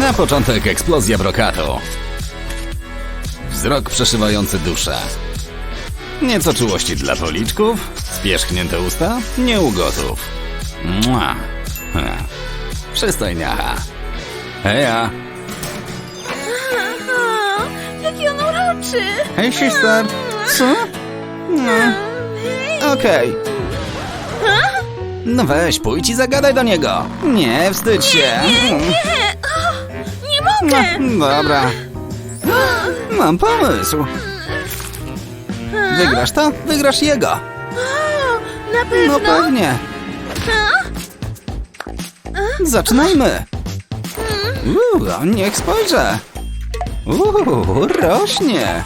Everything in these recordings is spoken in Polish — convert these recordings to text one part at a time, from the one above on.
Na początek eksplozja brokatu. Wzrok przeszywający duszę. Nieco czułości dla policzków, spierzchnięte usta, nie u gotów. Mua. Ha. Przystojniacha. Heja. Jaki on uroczy! Hej, sister. Co? No, okej. No weź, pójdź i zagadaj do niego. Nie, wstydź się. Nie, nie mogę! No, dobra. Mam pomysł. Wygrasz to? Wygrasz jego. Na pewno? No pewnie. Zaczynajmy. Uuu, niech spojrzę. Uuu, rośnie.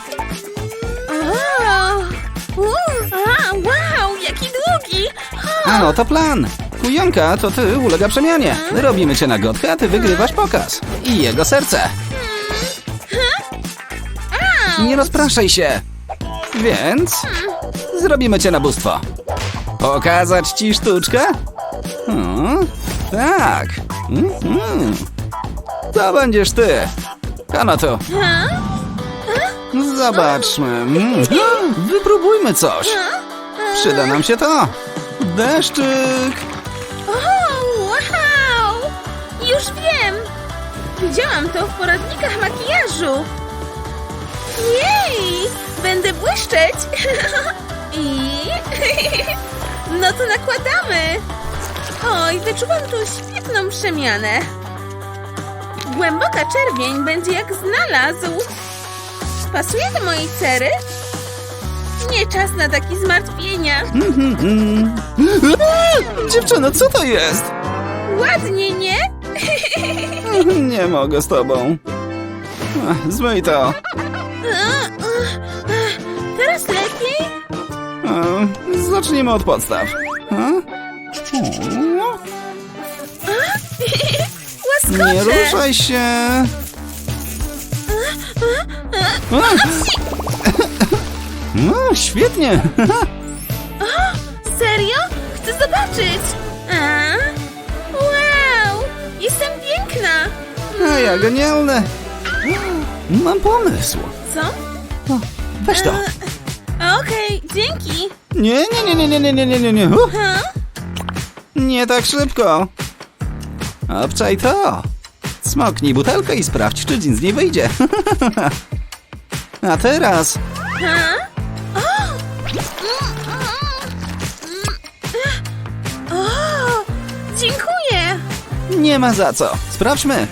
Wow, jaki długi! A oto plan. Kujonka, to ty ulega przemianie. Robimy cię na gotkę, a ty wygrywasz pokaz. I jego serce. Nie rozpraszaj się. Więc zrobimy cię na bóstwo. Pokazać ci sztuczkę? Hmm, tak. Mhm. To będziesz ty. Kanato, zobaczmy. Mm. Wypróbujmy coś. Przyda nam się to. Deszczyk. Widziałam to w poradnikach makijażu. Jej! Będę błyszczeć! I... No to nakładamy! Oj, wyczuwam tu świetną przemianę. Głęboka czerwień będzie jak znalazł. Pasuje do mojej cery? Nie czas na takie zmartwienia. Dziewczyno, co to jest? Ładnie, nie? Nie mogę z tobą. Zmyj to. Teraz lepiej? Zacznijmy od podstaw. A? O, Łaskocze! Nie ruszaj się. No, świetnie. Serio? Chcę zobaczyć! A? Wow! Jestem ja genialne. Mam pomysł. Co? O, Weź to. Okej, dzięki! Nie, nie, nie, nie, nie, nie, nie, nie, nie. Uh, Ha? Nie tak szybko. Obczaj to. Smoknij butelkę i sprawdź, czy dżin z niej wyjdzie. A teraz Ha? O! O! Dziękuję! nie ma za co. Sprawdźmy.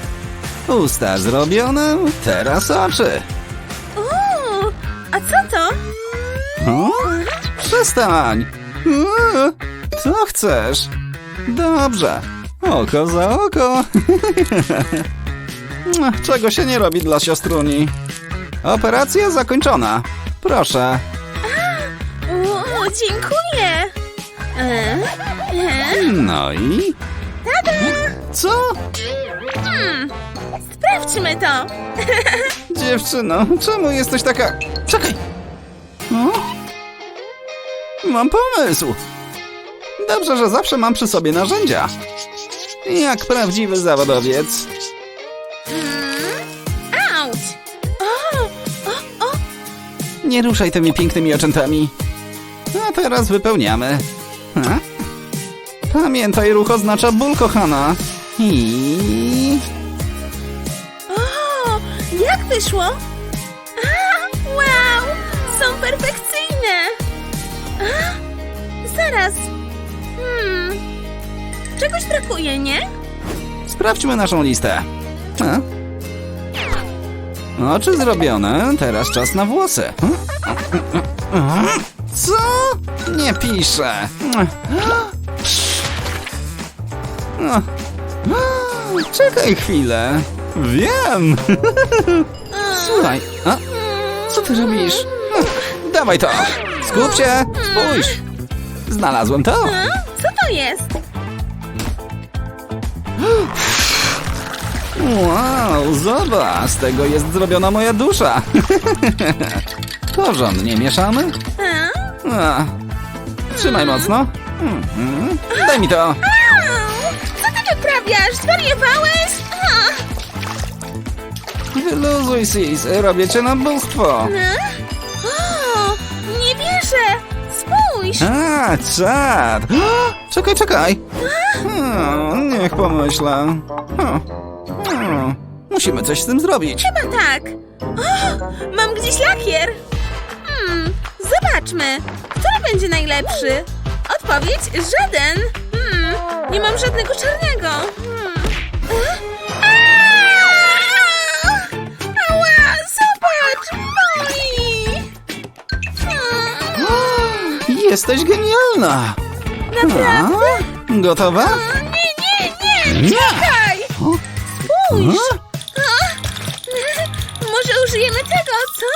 Usta zrobione, teraz oczy. O! A co to? O? Przestań. Uuu, Co chcesz? Dobrze. Oko za oko. Czego się nie robi dla siostruni? Operacja zakończona. Proszę. O, dziękuję! E? E? No i? Co? Hmm. Sprawdźmy to! Dziewczyno, czemu jesteś taka... Czekaj! O? Mam pomysł! Dobrze, że zawsze mam przy sobie narzędzia. Jak prawdziwy zawodowiec. Auć! O! O! O! Nie ruszaj tymi pięknymi oczętami. A teraz wypełniamy. Ha? Pamiętaj, ruch oznacza ból, kochana. I... Wyszło? A, wow! Są perfekcyjne! A, zaraz! Hmm... Czegoś brakuje, nie? Sprawdźmy naszą listę. A? Oczy zrobione, teraz czas na włosy. Co? Nie piszę. Czekaj chwilę. Wiem. Słuchaj, a? Co ty robisz? Dawaj to. Skup się. Spójrz. Znalazłem to. A? Co to jest? Wow, zobacz, z tego jest zrobiona moja dusza. Porządnie mieszamy? A? A, trzymaj mocno. Daj mi to. Co ty wyprawiasz? Zwariowałeś? Wyluzuj, Sis, robię cię na bóstwo. E? O, nie wierzę! Spójrz! A, czad! Czekaj, czekaj! Hmm, niech pomyślę. Hmm, hmm, Musimy coś z tym zrobić. Chyba tak. O, mam gdzieś lakier. Hmm, zobaczmy. Który będzie najlepszy? Odpowiedź żaden. Hmm, nie mam żadnego czarnego. Hmm. E? Jesteś genialna! Naprawdę? A? Gotowa? O, Nie, nie, nie, Nie! czekaj. Spójrz. a? Może użyjemy tego, co?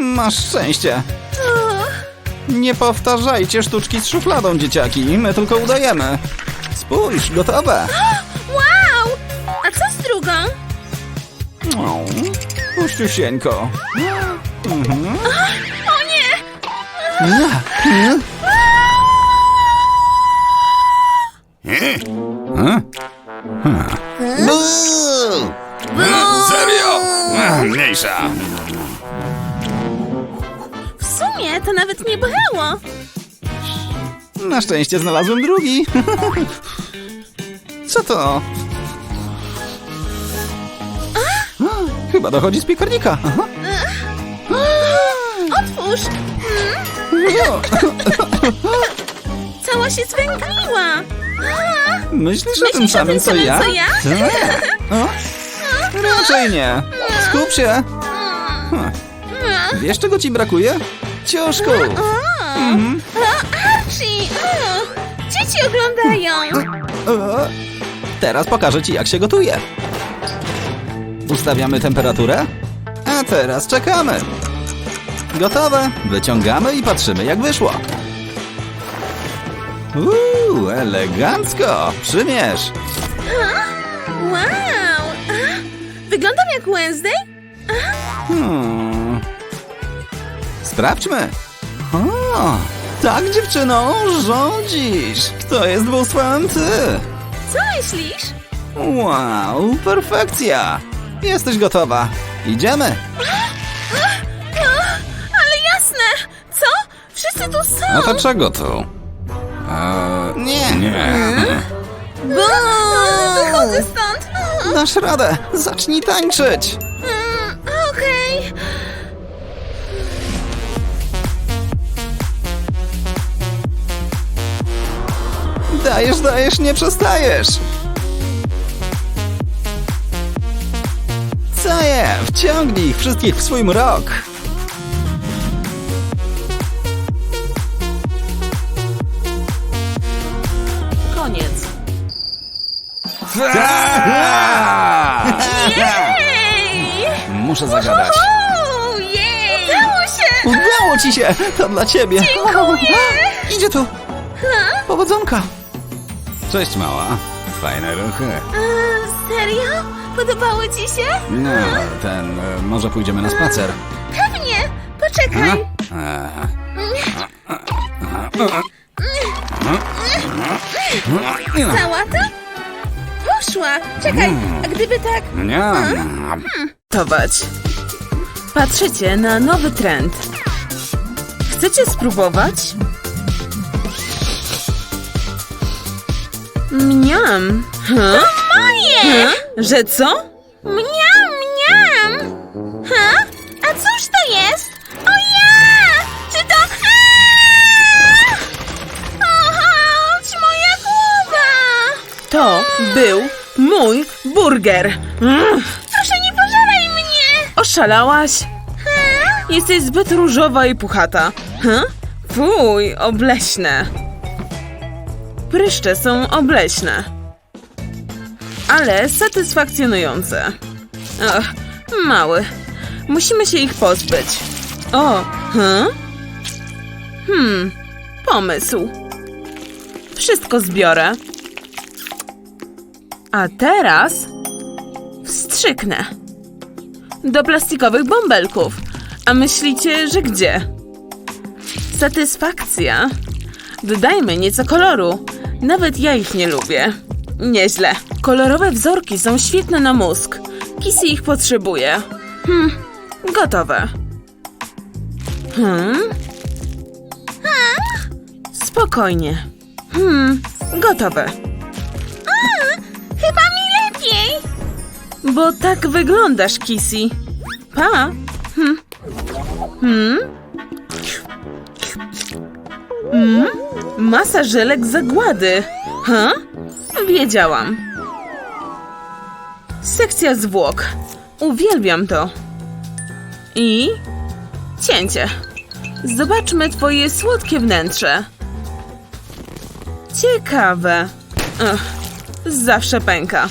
Masz szczęście. O. Nie powtarzajcie sztuczki z szufladą, dzieciaki. My tylko udajemy. Spójrz, gotowe. Wow! A co z drugą? O, puściusieńko. Mhm. Buu! Serio? Mniejsza. W sumie to nawet nie bolało. Na szczęście znalazłem drugi. Co to? Chyba dochodzi z piekarnika. Aha. Otwórz! Mm, O, cała się zwęgliła. A, Myślisz o tym Myślisz o samym, tym co samym, ja? co ja? Tak. O? Raczej nie. Skup się. Wiesz, czego ci brakuje? Ciuszku. O, Mhm. o, Archie! O, dzieci oglądają. Teraz pokażę ci, jak się gotuje. Ustawiamy temperaturę, a teraz czekamy. Gotowe. Wyciągamy i patrzymy, jak wyszło. Uuu, elegancko. Przymierz. Wow! A, wyglądam jak Wednesday? Hmm. Sprawdźmy. O, tak, dziewczyno, rządzisz. Kto jest bóstwem ty? Co myślisz? Wow, perfekcja. Jesteś gotowa. Idziemy. A to czego tu? Eee, Nie. nie. Bo... Wychodzę stąd! Dasz radę. Zacznij tańczyć. Mm, Okej. Dajesz, dajesz, nie przestajesz. Co je? Wciągnij ich wszystkich w swój mrok. Muszę zagadać. Jej! Udało się! Udało ci się! To dla ciebie! Dziękuję! Idzie tu! Powodzonka! Cześć mała. Fajne ruchy. A, serio? Podobało ci się? No, ten... e, Może pójdziemy na spacer. Pewnie! Poczekaj! Eee, Sałata? Poszła! Czekaj, a gdyby tak... nie. testować. Patrzycie na nowy trend. Chcecie spróbować? Mniam. Huh? Moje! Huh? Że co? Mniam! To był mój burger. Mm, Proszę, nie pożeraj mnie! oszalałaś? Ha? Jesteś zbyt różowa i puchata. Huh? Fuj, obleśne. Pryszcze są obleśne. Ale satysfakcjonujące. Och, mały. Musimy się ich pozbyć. O, huh? Hmm, pomysł. Wszystko zbiorę. A teraz wstrzyknę do plastikowych bąbelków. A myślicie, że gdzie? Satysfakcja. Dodajmy nieco koloru. Nawet ja ich nie lubię. Nieźle. Kolorowe wzorki są świetne na mózg. Kissy ich potrzebuje. Hmm, gotowe. Hmm? Spokojnie. Hmm, gotowe. Bo tak wyglądasz, Kissy. Pa. Hmm. Hmm. Hmm. Masa żelek zagłady. Ha? Wiedziałam. Sekcja zwłok. Uwielbiam to. I cięcie. Zobaczmy twoje słodkie wnętrze. Ciekawe. Ugh, zawsze pęka.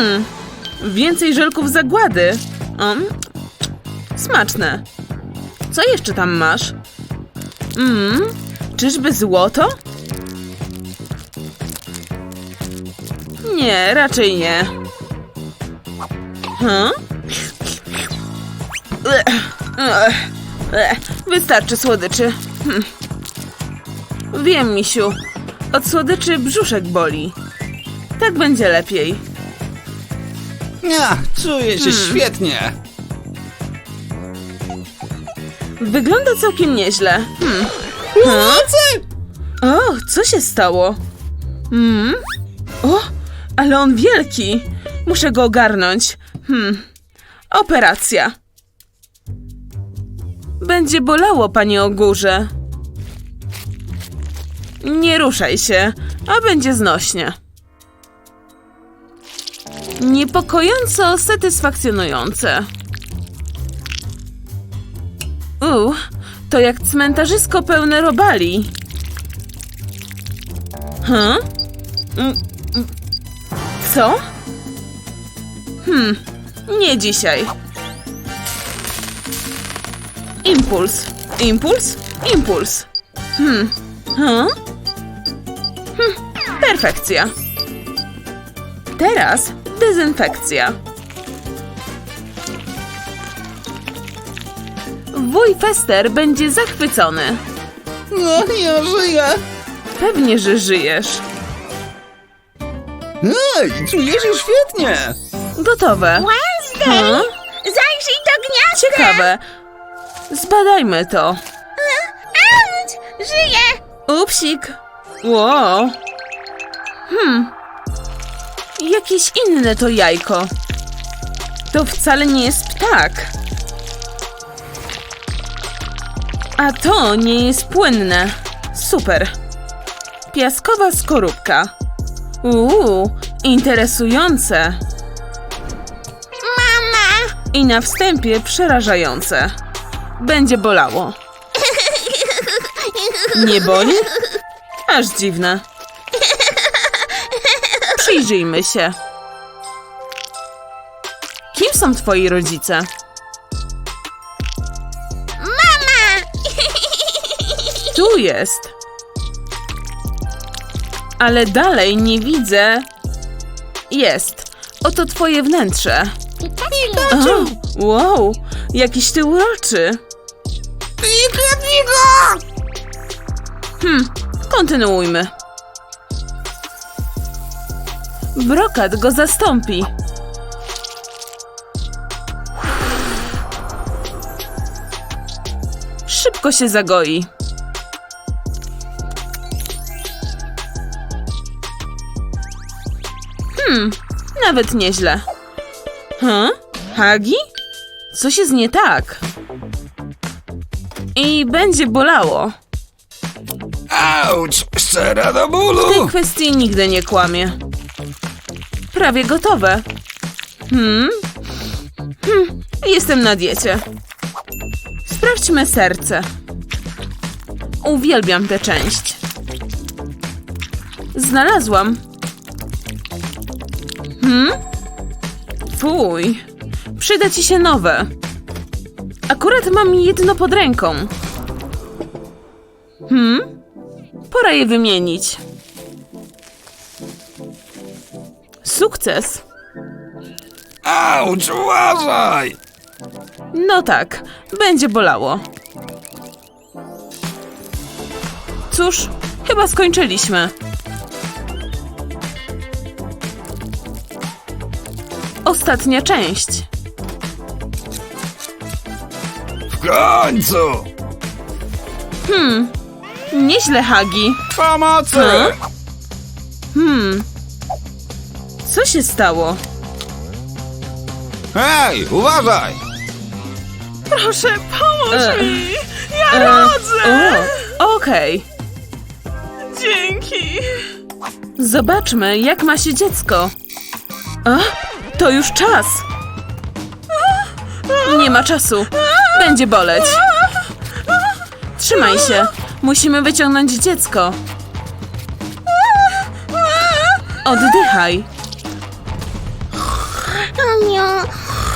Hmm, więcej żelków zagłady. Um, smaczne. Co jeszcze tam masz? Mmm, czyżby złoto? Nie, raczej nie. Ech, Wystarczy słodyczy. Hm. Wiem, misiu. Od słodyczy brzuszek boli. Tak będzie lepiej. Ja, czuję się świetnie. Wygląda całkiem nieźle. Hmm. Pomocy! O, co się stało? Hmm? O, ale on wielki. Muszę go ogarnąć. Hmm. Operacja. Będzie bolało, panie ogórze. Nie ruszaj się, a będzie znośnie. Niepokojąco satysfakcjonujące. U, to jak cmentarzysko pełne robali. Huh? Mm, mm. Co? Hmm, nie dzisiaj. Impuls, impuls, impuls. Hmm, huh? Hmm, perfekcja. Teraz dezynfekcja. Wuj Fester będzie zachwycony. No, ja żyję. Pewnie, że żyjesz. Ej, czuję się świetnie. Gotowe. Wednesday! Hmm? Zajrzyj do gniazda! Ciekawe. Zbadajmy to. Auć! Żyję! Upsik. Wow. Hmm. Jakieś inne to jajko. To wcale nie jest ptak. A to nie jest płynne. Super. Piaskowa skorupka. Uuu, interesujące. Mama! I na wstępie przerażające. Będzie bolało. Nie boli? Aż dziwne. Przyjrzyjmy się. Kim są twoi rodzice? Mama! Tu jest. Ale dalej nie widzę. Jest. Oto twoje wnętrze. O, wow, jakiś ty uroczy. Hmm, kontynuujmy. Brokat go zastąpi. Szybko się zagoi. Hmm, nawet nieźle. Hm? Hagi? Coś jest nie tak. I będzie bolało. Auć! Szczera do W tej bólu! kwestii nigdy nie kłamie. Prawie gotowe. Hmm? Hmm, jestem na diecie. Sprawdźmy serce. Uwielbiam tę część. Znalazłam. Hmm? Fuj. Przyda ci się nowe. Akurat mam jedno pod ręką. Hmm? Pora je wymienić. Sukces. Auć! Uważaj! No tak, będzie bolało. Cóż, chyba skończyliśmy. ostatnia część. W końcu! Hmm, nieźle, Hagi. Pomocy! Co? Hmm, co się stało? Hej, uważaj! Proszę, pomóż E. mi! Ja E, rodzę! o, okej. Dzięki! Zobaczmy, jak ma się dziecko. A, to już czas. Nie ma czasu. Będzie boleć. Trzymaj się. Musimy wyciągnąć dziecko. Oddychaj.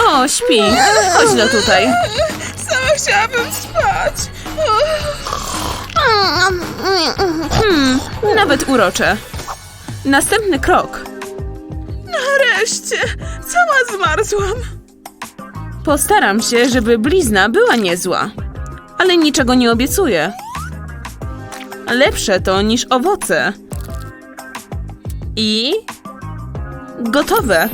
O, śpi. Chodź no tutaj. Sama chciałabym spać! Hmm, nawet urocze. Następny krok. Nareszcie! Cała zmarzłam! Postaram się, żeby blizna była niezła. Ale niczego nie obiecuję. Lepsze to niż owoce. I... Gotowe.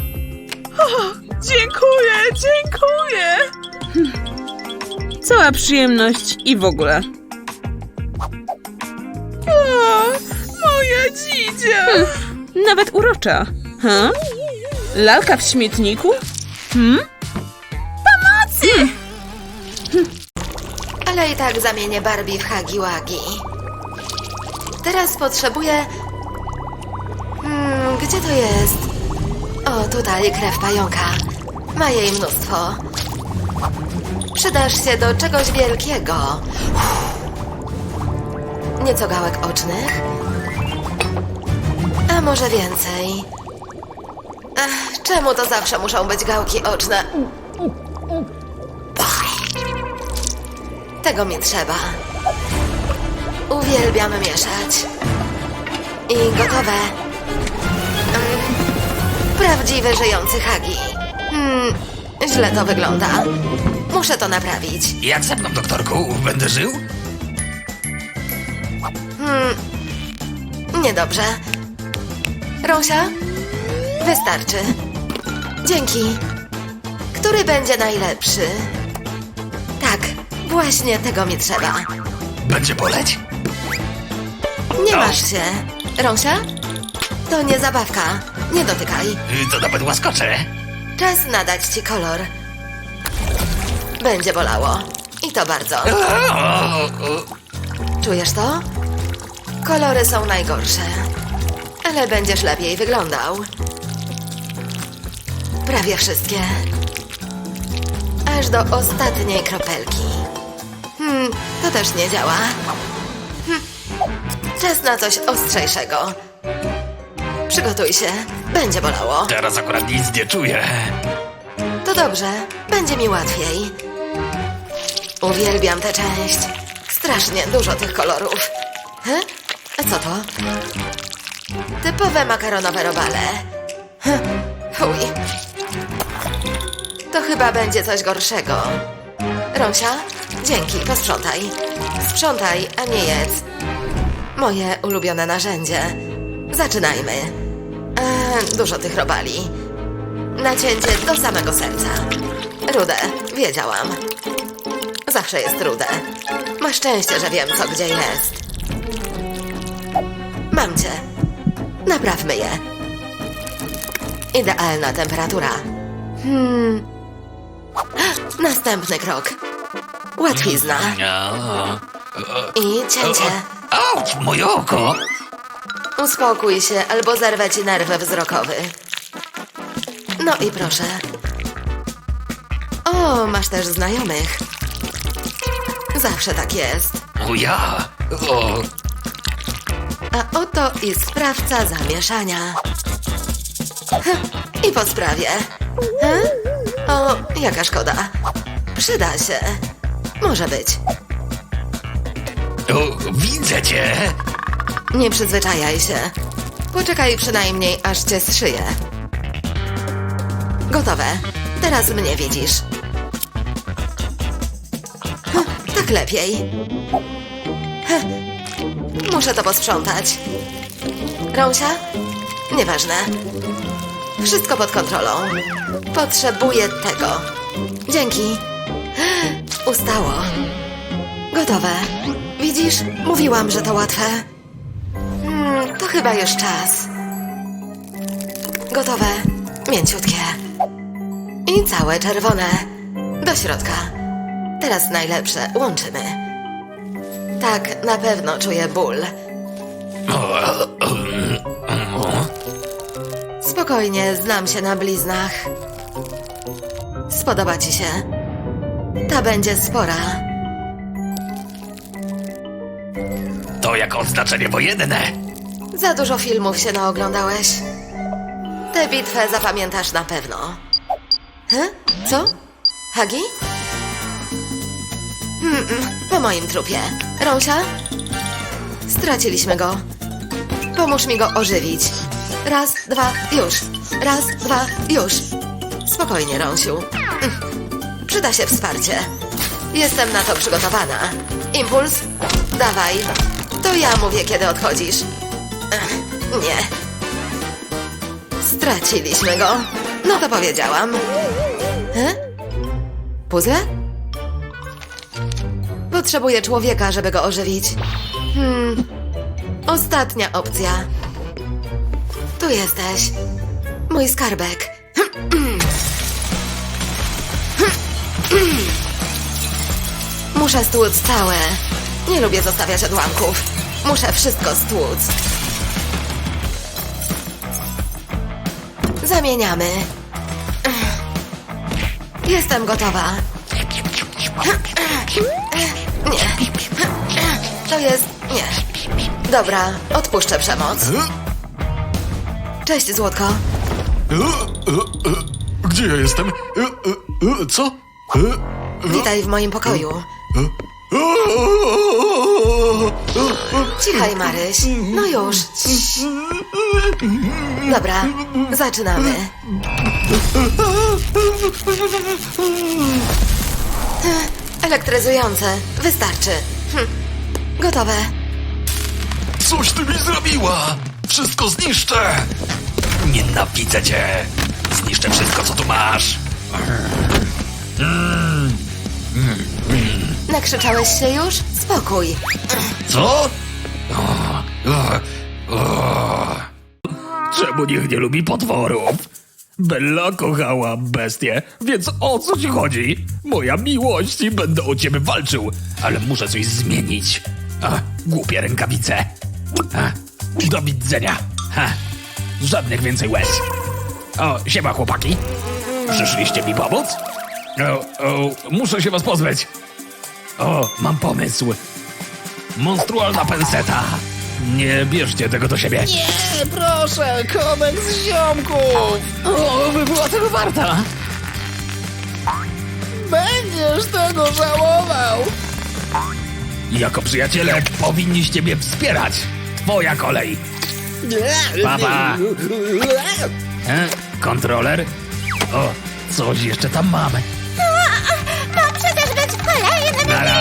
Dziękuję, dziękuję! Cała przyjemność i w ogóle. O, moja dzidzia! Nawet urocza. Hm? Lalka w śmietniku? Hmm? Ale i tak zamienię Barbie w Hagi-Wagi. Teraz potrzebuję... Hmm, gdzie to jest? O, tutaj krew pająka. Ma jej mnóstwo. Przydasz się do czegoś wielkiego. Nieco gałek ocznych? A może więcej? Ech, czemu to zawsze muszą być gałki oczne? Tego mi trzeba. Uwielbiam mieszać. I gotowe. Prawdziwy żyjący hagi. Hmm, źle to wygląda. Muszę to naprawić. Jak ze mną, doktorku? Będę żył? Niedobrze. Rosia? Wystarczy. Dzięki. Który będzie najlepszy? Tak, właśnie tego mi trzeba. Będzie boleć? Nie masz się. Rosia? To nie zabawka. Nie dotykaj. Y, To nawet łaskocze. Czas nadać ci kolor. Będzie bolało. I to bardzo. Czujesz to? Kolory są najgorsze. Ale będziesz lepiej wyglądał. Prawie wszystkie. Aż do ostatniej kropelki. Hmm, to też nie działa. Hm. Czas na coś ostrzejszego. Przygotuj się. Będzie bolało. Teraz akurat nic nie czuję. To dobrze, będzie mi łatwiej. Uwielbiam tę część. Strasznie dużo tych kolorów. He? A co to? Typowe makaronowe robale. He, Fuj. To chyba będzie coś gorszego. Rąsia, dzięki, posprzątaj. Sprzątaj, a nie jedz. Moje ulubione narzędzie. Zaczynajmy. E, dużo tych robali. Nacięcie do samego serca. Rude, wiedziałam. Zawsze jest rude. Ma szczęście, że wiem, co gdzie jest. Mam cię. Naprawmy je. Idealna temperatura. Hmm. Następny krok. Łatwizna. I cięcie. Auć, moje oko! Uspokój się, albo zerwę ci nerw wzrokowy. No i proszę. O, masz też znajomych. Zawsze tak jest. O ja! O, A oto i sprawca zamieszania. Heh, I po sprawie. He? O, jaka szkoda. Przyda się. Może być. o, widzę cię! Nie przyzwyczajaj się. Poczekaj przynajmniej, aż cię zszyję. Gotowe. Teraz mnie widzisz. Hm, Tak lepiej. Heh, Muszę to posprzątać. Rąsia? Nieważne. Wszystko pod kontrolą. Potrzebuję tego. Dzięki. Ustało. Gotowe. Widzisz? Mówiłam, że to łatwe. To chyba już czas. Gotowe. Mięciutkie. I całe czerwone. Do środka. Teraz najlepsze. Łączymy. Tak, na pewno czuję ból. Spokojnie, znam się na bliznach. Spodoba ci się. Ta będzie spora. To jak odznaczenie wojenne. Za dużo filmów się naoglądałeś. Tę bitwę zapamiętasz na pewno. He? Co? Hagi? Mm-mm, po moim trupie. Rąsia? Straciliśmy go. Pomóż mi go ożywić. Raz, dwa, już. Raz, dwa, już. Spokojnie, Rąsiu. Mm. Przyda się wsparcie. Jestem na to przygotowana. Impuls? Dawaj. To ja mówię, kiedy odchodzisz. Ech, Nie. Straciliśmy go. No to powiedziałam. He? Puzzle? Potrzebuję człowieka, żeby go ożywić. Hmm. Ostatnia opcja. Tu jesteś. Mój skarbek. Muszę stłuc całe. Nie lubię zostawiać odłamków. Muszę wszystko stłuc. Zamieniamy. Jestem gotowa. Nie. To jest. Nie. Dobra, odpuszczę przemoc. Cześć, Złotko. Gdzie ja jestem? Co? Witaj w moim pokoju. Cichaj, Maryś. No już. Dobra, zaczynamy. Elektryzujące. Wystarczy. Hm. Gotowe. Coś ty mi zrobiła! Wszystko zniszczę! Nienawidzę cię! Zniszczę wszystko, co tu masz! Nakrzyczałeś się już? Spokój. Co? Czemu nikt nie lubi potworów? Bella kochała bestię, więc o co ci chodzi? Moja miłość i będę o ciebie walczył, ale muszę coś zmienić. A, głupie rękawice. A, do widzenia. Ha, żadnych więcej łez. O, siema chłopaki. Przyszliście mi pomóc? O, o, muszę się was pozbyć. O, mam pomysł. Monstrualna penseta. Nie bierzcie tego do siebie. Nie, proszę, kodeks ziomków! O, by była tego warta. Będziesz tego żałował! Jako przyjaciele powinniście mnie wspierać. Twoja kolej. Papa. E? Kontroler? O, coś jeszcze tam mamy.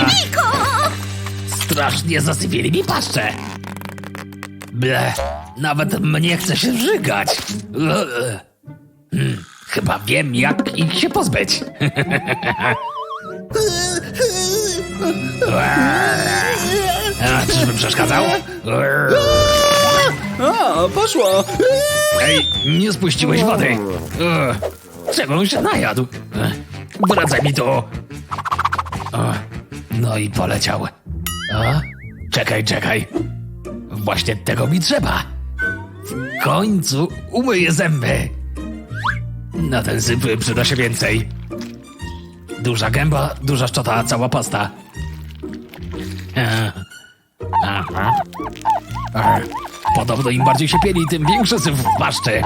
Filmiku! Strasznie zasypili mi paszczę. Ble, nawet mnie chce się żygać. Hmm, chyba wiem, jak ich się pozbyć. A, czyżbym przeszkadzał? O, poszło! Ej, nie spuściłeś wody. Czego on się najadł? Wracaj mi to. No i poleciał. O, czekaj, czekaj. Właśnie tego mi trzeba. W końcu umyję zęby. Na ten syp przyda się więcej. Duża gęba, duża szczota, cała pasta. E, Aha. E, Podobno im bardziej się pieli, tym większy syf w paszczy.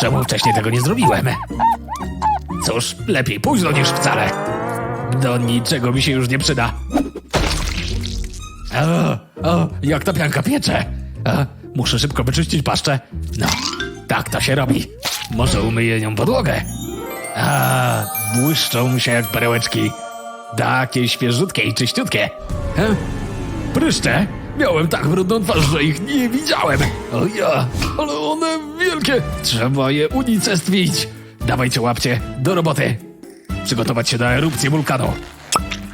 Czemu wcześniej tego nie zrobiłem? Cóż, lepiej późno niż wcale. Do niczego mi się już nie przyda. O, o jak ta pianka piecze. O, muszę szybko wyczyścić paszczę. No, tak to się robi. Może umyję nią podłogę. A, błyszczą się jak perełeczki. Takie świeżutkie i czyściutkie. He? Pryszcze? Miałem tak brudną twarz, że ich nie widziałem. O ja, ale one wielkie! Trzeba je unicestwić! Dawajcie łapcie, do roboty! Przygotować się na erupcję wulkanu.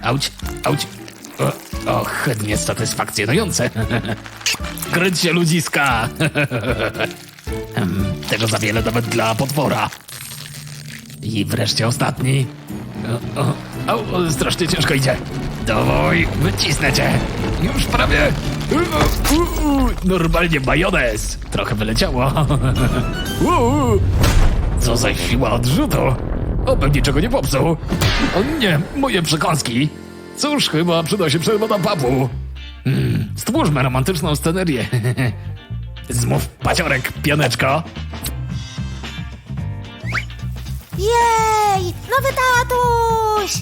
Auć, auć. O, och, niesatysfakcjonujące. Kryć się ludziska! Tego za wiele nawet dla potwora. I wreszcie ostatni. O, o, o, strasznie ciężko idzie. Dawaj, wycisnę cię. Już prawie. Normalnie majonez. Trochę wyleciało. Co za siła odrzutu. Obym niczego nie popsuł. O nie, moje przekąski. Cóż, chyba przyda się przerwa na papu. Hmm, stwórzmy romantyczną scenerię. Zmów paciorek, pianeczko. Jej! Nowy tatuś!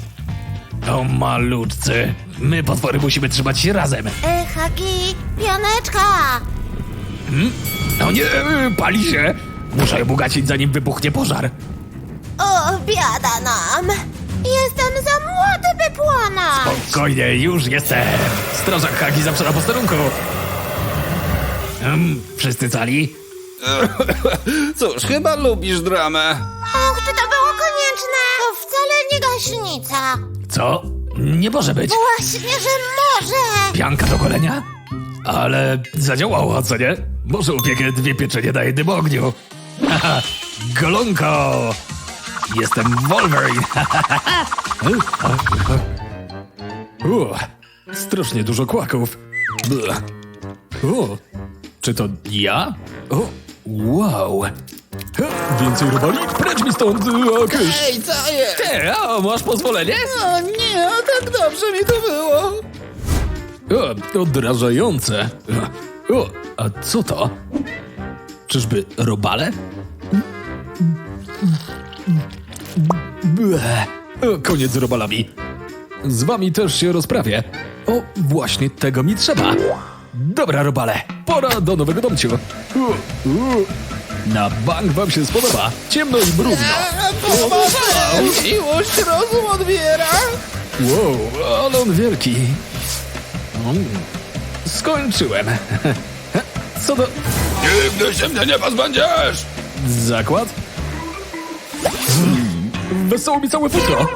O malutcy, my potwory musimy trzymać się razem. E, Haki, pianeczka! O nie, pali się. Muszę ją zanim wybuchnie pożar. Biada nam! Jestem za młody, by płonąć! Spokojnie, już jestem. Strażak Hagi zawsze na posterunku. Um, wszyscy cali? Cóż, chyba lubisz dramę. Och, czy to było konieczne? To wcale nie gaśnica. Co? Nie może być. Właśnie, że może! Pianka do golenia? Ale zadziałało, co nie? Może upiekę dwie pieczenie na jednym ogniu. Golonko! Jestem Wolverine! U, strasznie dużo kłaków. O, czy to ja? O, wow. Więcej robali? Precz mi stąd, Akysz! Ej, co jest? Ty, a masz pozwolenie? O nie, a tak dobrze mi to było. O, odrażające. O, a co to? Czyżby robale? Ble. O, koniec z robalami. Z wami też się rozprawię. O, właśnie tego mi trzeba. Dobra, robale, pora do nowego domciu. U, u. Na bank wam się spodoba. Ciemno i brudno. Pomocy! Miłość rozum odbiera. Wow, ale on wielki. Mm. Skończyłem. Co do... Nigdy się mnie nie pozbędziesz! Zakład? Wesoło mi całe futro.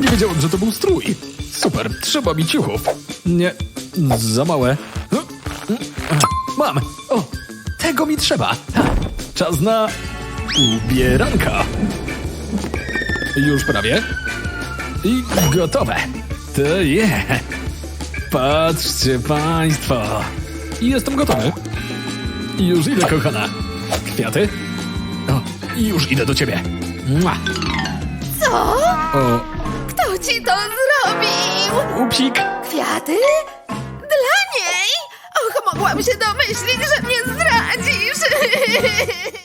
Nie wiedziałem, że to był strój. Super, trzeba mi ciuchów. Nie, za małe. Mam. O, tego mi trzeba. Czas na ubieranka. Już prawie. I gotowe. To je. Patrzcie państwo. Jestem gotowy. Już idę, kochana. Kwiaty? O, już idę do ciebie. Mua. Co? O, Kto ci to zrobił? upsik. Kwiaty? Dla niej? Och, mogłam się domyślić, że mnie zdradzisz!